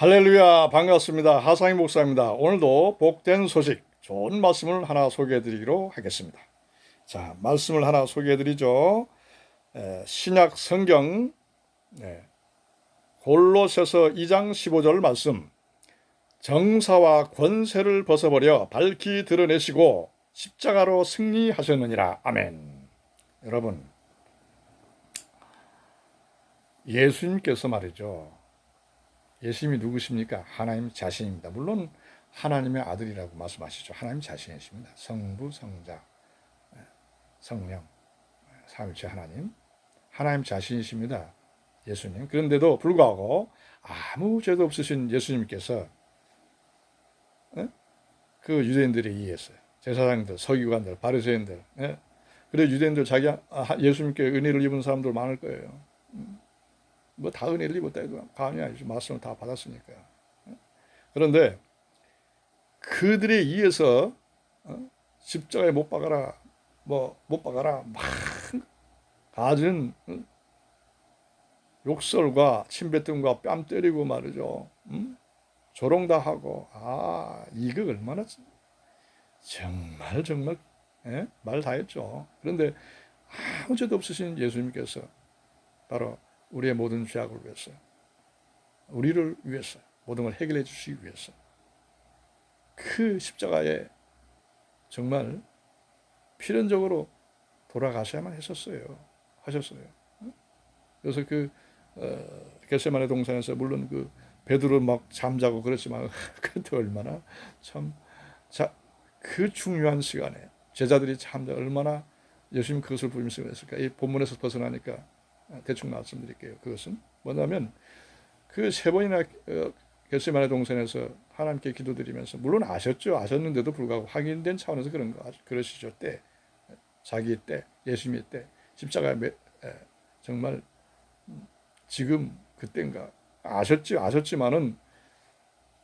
할렐루야 반갑습니다. 하상희 목사입니다. 오늘도 복된 소식, 좋은 말씀을 하나 소개해 드리기로 하겠습니다. 자, 말씀을 하나 소개해 드리죠. 에, 신약 성경 네, 골로새서 2장 15절 말씀. 정사와 권세를 벗어버려 밝히 드러내시고 십자가로 승리하셨느니라. 아멘. 여러분, 예수님께서 말이죠. 예수님이 누구십니까? 하나님 자신입니다. 물론 하나님의 아들이라고 말씀하시죠. 하나님 자신이십니다. 성부, 성자, 성령, 삼위체 하나님. 하나님 자신이십니다. 예수님. 그런데도 불구하고 아무 죄도 없으신 예수님께서 예? 그 유대인들에 의해서 제사장들, 서기관들, 바리새인들, 예? 그래 유대인들 자기 아, 예수님께 은혜를 입은 사람들 많을 거예요. 뭐 다 은혜를 입었다 해도 감이 아니죠. 말씀을 다 받았으니까. 그런데 그들에 의해서 어? 십자가에 못 박아라, 뭐 못 박아라 막 가진 어? 욕설과 침뱉음과 뺨 때리고 말이죠. 음? 조롱 다 하고 아 이거 얼마나 정말 정말 예? 말다 했죠. 그런데 아무 죄도 없으신 예수님께서 바로 우리의 모든 죄악을 위해서, 우리를 위해서, 모든 걸 해결해 주시기 위해서 그 십자가에 정말 필연적으로 돌아가셔야만 했었어요. 하셨어요. 그래서 그 어, 겟세마네 동산에서 물론 그 베드로 막 잠자고 그랬지만 그때 얼마나 참자그 중요한 시간에 제자들이 잠자 얼마나 예수님 그것을 보면서 했을까? 이 본문에서 벗어나니까 대충 말씀드릴게요. 그것은 뭐냐면 그 세 번이나 어, 겟세마네 동산에서 하나님께 기도드리면서 물론 아셨죠. 아셨는데도 불구하고 확인된 차원에서 그런 거 그러시죠. 때 자기 때 예수님의 때 십자가에 정말 지금 그때인가 아셨지 아셨지만은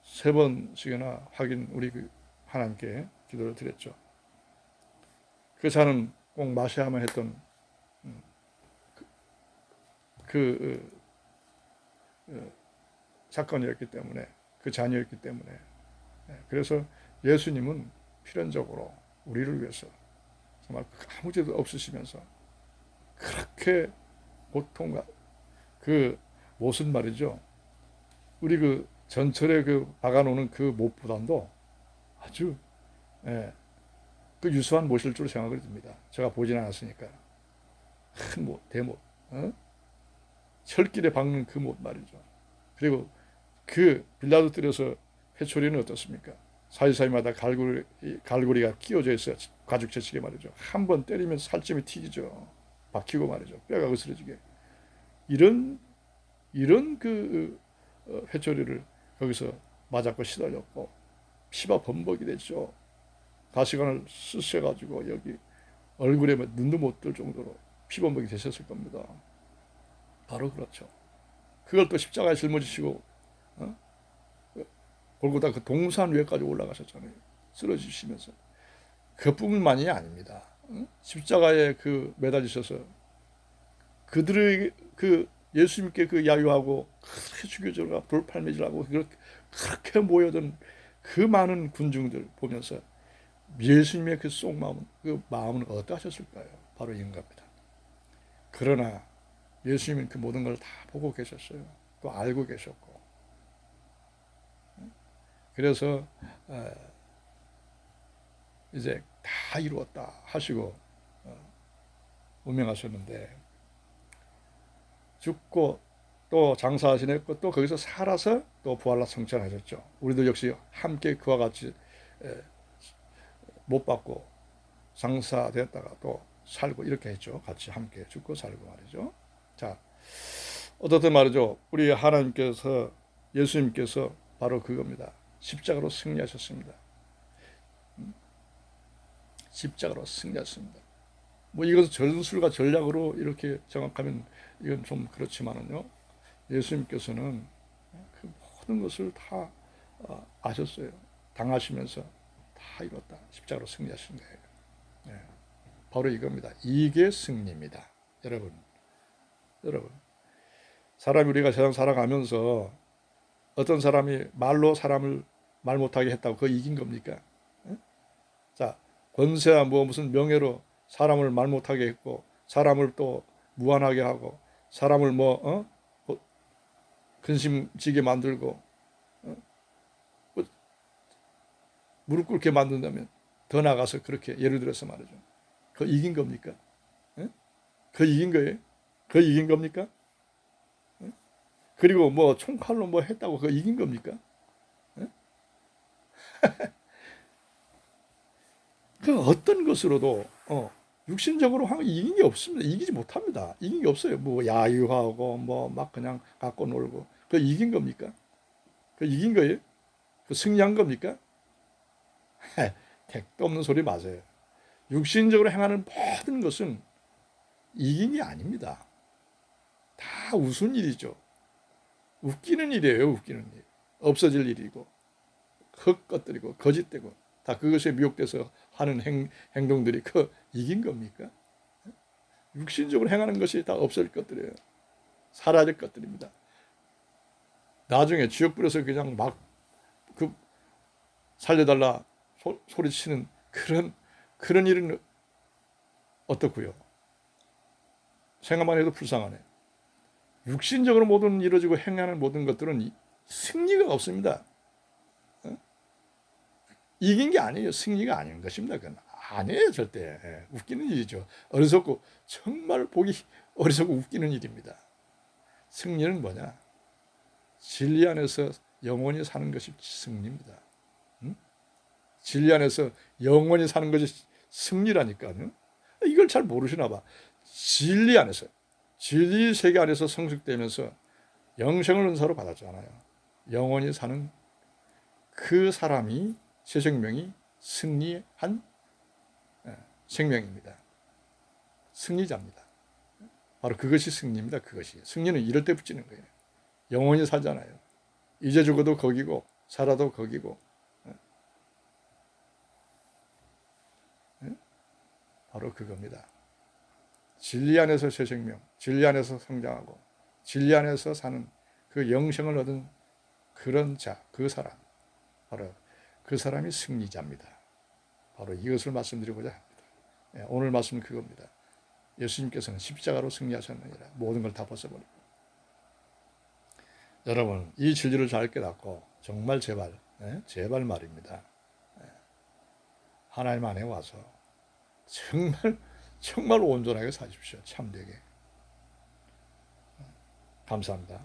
세 번씩이나 확인 우리 그 하나님께 기도를 드렸죠. 그 잔은 꼭 마셔야만 했던 그, 그 사건이었기 때문에 그 잔이었기 때문에 그래서 예수님은 필연적으로 우리를 위해서 정말 아무 죄도 없으시면서 그렇게 고통과 그 못은 말이죠. 우리 그 전철에 그 박아놓는 그 못보다도 아주 예, 그 유수한 못일 줄 생각을 듭니다. 제가 보진 않았으니까 큰 못, 대못, 어? 철길에 박는 그 못 말이죠. 그리고 그 빌라도 뜰에서 회초리는 어떻습니까? 사이사이마다 갈고리, 갈고리가 끼워져 있어요. 가죽 재치게 말이죠. 한 번 때리면 살점이 튀기죠. 박히고 말이죠. 뼈가 으스러지게. 이런 이런 그 어, 회초리를 거기서 맞았고 시달렸고 피가 범벅이 됐죠. 가시관을 쓰셔가지고 여기 얼굴에 뭐 눈도 못 뜰 정도로 피범벅이 되셨을 겁니다. 바로 그렇죠. 그걸 또 십자가에 짊어지시고 어? 골고다 그 동산 위에까지 올라가셨잖아요. 쓰러지시면서 그뿐만이 아닙니다. 어? 십자가에 그 매달리셔서 그들의 그 예수님께 그 야유하고 그렇게 죽여줘가 돌팔매질하고 그렇게, 그렇게 모여든 그 많은 군중들 보면서 예수님의 그 속마음은 그 마음은 어떠하셨을까요? 바로 겁니다. 그러나 예수님은 그 모든 걸 다 보고 계셨어요. 또 알고 계셨고. 그래서 어, 이제 다 이루었다 하시고 어, 운명하셨는데 죽고 또 장사하시냈고 또 거기서 살아서 또 부활라 성천하셨죠. 우리도 역시 함께 그와 같이 못 받고 장사됐다가 또 살고 이렇게 했죠. 같이 함께 죽고 살고 말이죠. 자, 어떻든 말이죠. 우리 하나님께서 예수님께서 바로 그겁니다. 십자가로 승리하셨습니다. 음? 십자가로 승리하셨습니다. 뭐 이것은 전술과 전략으로 이렇게 정확하면 이건 좀 그렇지만은요. 예수님께서는 그 모든 것을 다 어, 아셨어요. 당하시면서 다 이뤘다. 십자가로 승리하신 거예요. 네. 바로 이겁니다. 이게 승리입니다. 여러분. 여러분. 사람이 우리가 세상 살아가면서 어떤 사람이 말로 사람을 말 못하게 했다고 그거 이긴 겁니까? 응? 자 권세와 뭐 무슨 명예로 사람을 말 못하게 했고 사람을 또 무한하게 하고 사람을 뭐 어? 뭐 근심지게 만들고 어? 뭐 무릎 꿇게 만든다면 더 나가서 그렇게 예를 들어서 말이죠. 그 이긴 겁니까? 예? 그 이긴 거예요? 그 이긴 겁니까? 예? 그리고 뭐 총칼로 뭐 했다고 그 이긴 겁니까? 예? 그 어떤 것으로도 어, 육신적으로 한 이긴 게 없습니다. 이기지 못합니다. 이긴 게 없어요. 뭐 야유하고 뭐 막 그냥 갖고 놀고 그 이긴 겁니까? 그 이긴 거예요? 그 승리한 겁니까? 택도 없는 소리 맞아요. 육신적으로 행하는 모든 것은 이긴 게 아닙니다. 다 웃은 일이죠. 웃기는 일이에요, 웃기는 일. 없어질 일이고, 헛것들이고, 거짓되고, 다 그것에 미혹돼서 하는 행, 행동들이 그 이긴 겁니까? 육신적으로 행하는 것이 다 없어질 것들이에요. 사라질 것들입니다. 나중에 지옥 불에서 그냥 막 그 살려달라 소, 소리치는 그런 그런 일은 어떻고요? 생각만 해도 불쌍하네. 육신적으로 모든 이루어지고 행하는 모든 것들은 이- 승리가 없습니다. 어? 이긴 게 아니에요. 승리가 아닌 것입니다. 그건 아니에요, 절대. 예, 웃기는 일이죠. 어리석고 정말 보기 어리석고 웃기는 일입니다. 승리는 뭐냐? 진리 안에서 영원히 사는 것이 승리입니다. 응? 진리 안에서 영원히 사는 것이 승리라니까요. 이걸 잘 모르시나 봐. 진리 안에서 진리 세계 안에서 성숙되면서 영생을 은사로 받았잖아요. 영원히 사는 그 사람이 새 생명이 승리한 예, 생명입니다. 승리자입니다. 바로 그것이 승리입니다. 그것이 승리는 이럴 때 붙이는 거예요. 영원히 살잖아요. 이제 죽어도 거기고 살아도 거기고 예. 예? 바로 그겁니다. 진리 안에서 새 생명, 진리 안에서 성장하고 진리 안에서 사는 그 영생을 얻은 그런 자, 그 사람, 바로 그 사람이 승리자입니다. 바로 이것을 말씀드리고자 합니다. 예, 오늘 말씀은 그겁니다. 예수님께서는 십자가로 승리하셨느니라 모든 걸 다 벗어버리고 여러분 이 진리를 잘 깨닫고 정말 제발 예, 제발 말입니다. 예, 하나님 안에 와서 정말 정말 온전하게 사십시오. 참되게. 감사합니다.